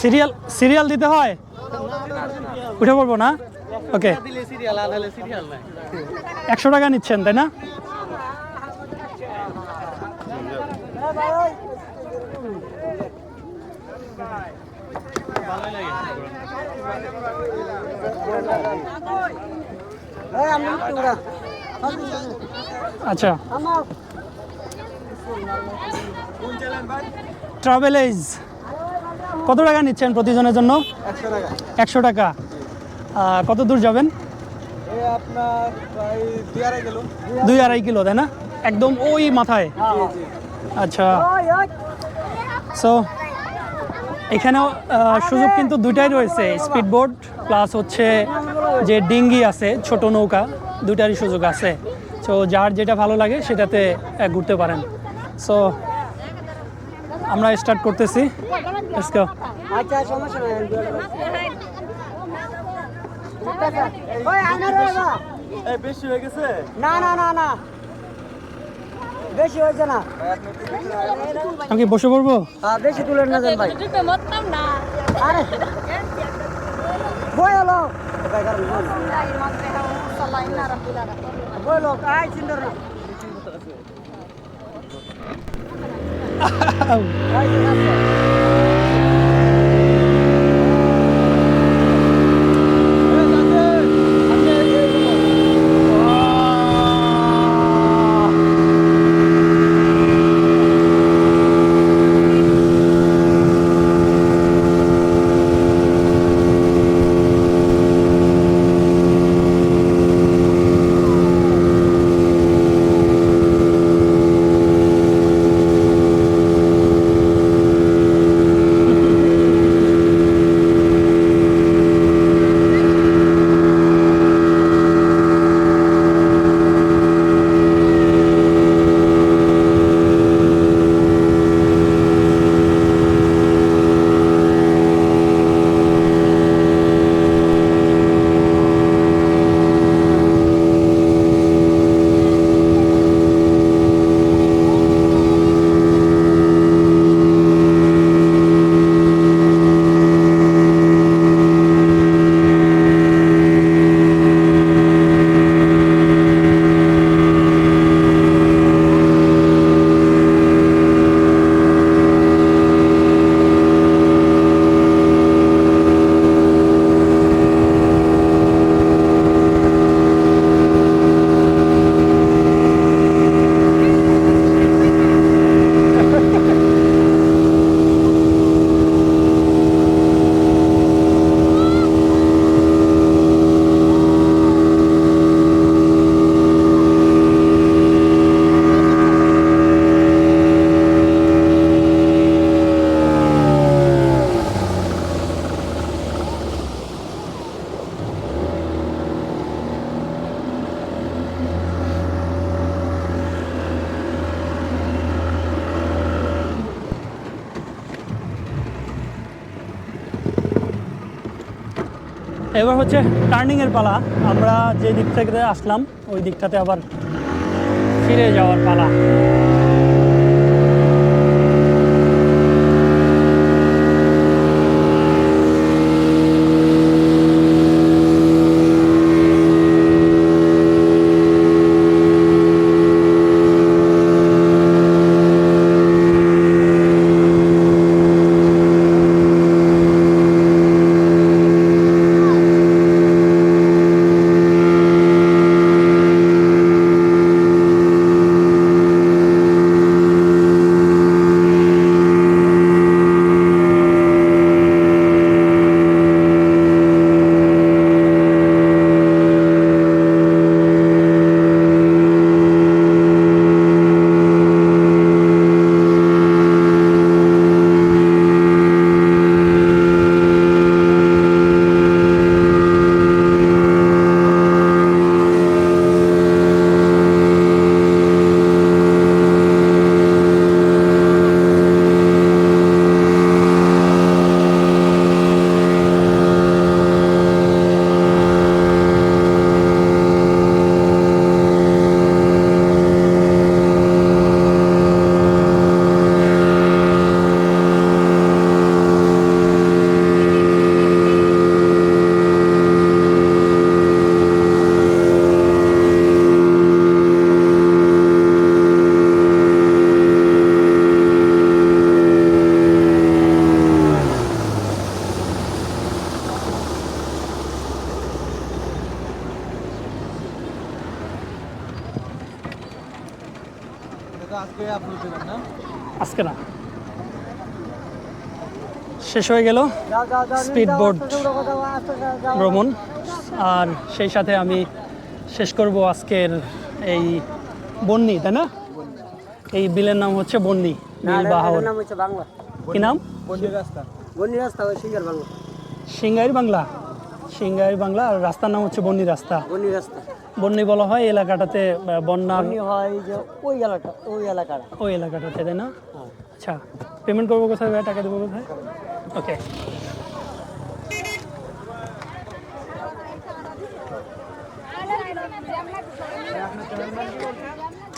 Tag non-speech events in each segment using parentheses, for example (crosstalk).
Serial serial দিতে হয়? উঠে পড়ব না? ওকে একশো টাকা নিচ্ছেন তাই না? আচ্ছা। ট্রাভেল কত টাকা নিচ্ছেন প্রতিজনের জন্য? একশো টাকা। কত দূর যাবেন? দুই আড়াই কিলো, তাই না? একদম ওই মাথায়? আচ্ছা। সো এখানেও সুযোগ কিন্তু দুইটাই রয়েছে। স্পিড বোট প্লাস হচ্ছে যে ডিঙ্গি আছে, ছোট নৌকা। দুইটারই সুযোগ আছে। সো যার যেটা ভালো লাগে সেটাতে ঘুরতে পারেন। সো আমরা স্টার্ট করতেছি. আচ্ছা সমস্যা নাই ওই আনার বাবা। এই বেশি হয়ে গেছে? না না না না। বেশি হয়েছে না। আমি বসে পড়ব? হ্যাঁ, বেশি তুলেন না ভাই. আরে। বই হলো Hahaha. (laughs) এবার হচ্ছে টার্নিংয়ের পালা। আমরা যে দিক থেকে আসলাম, ওই দিকটাতে আবার ফিরে যাওয়ার পালা। আজকে না? শেষ হয়ে গেল যাও ভ্রমণ। আর সেই সাথে আমি শেষ করব আজকের এই বন্নি তাই না? এই বিলের নাম হচ্ছে বন্নি বিল বা নাম হচ্ছে বাংলা। কি নাম? বন্দি রাস্তা। বন্যি রাস্তা সিঙ্গার বাংলা। সিংগাইর বাংলা। সিংগাইর বাংলা আর রাস্তার নাম হচ্ছে বন্নি রাস্তা বন্যি রাস্তা বন্নি বলা হয় এই এলাকাটাতে বন্যার বন্যি হয় যে ওই এলাকা ওই এলাকার ওই এলাকাটাতে তাই না হ্যাঁ। আচ্ছা পেমেন্ট করব কোথায় ভাই টাকা দেবো কোথায় okay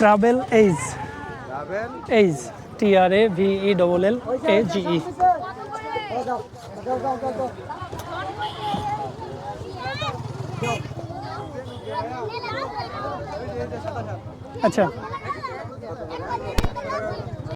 travel age age T R A V E double L A G E আচ্ছা।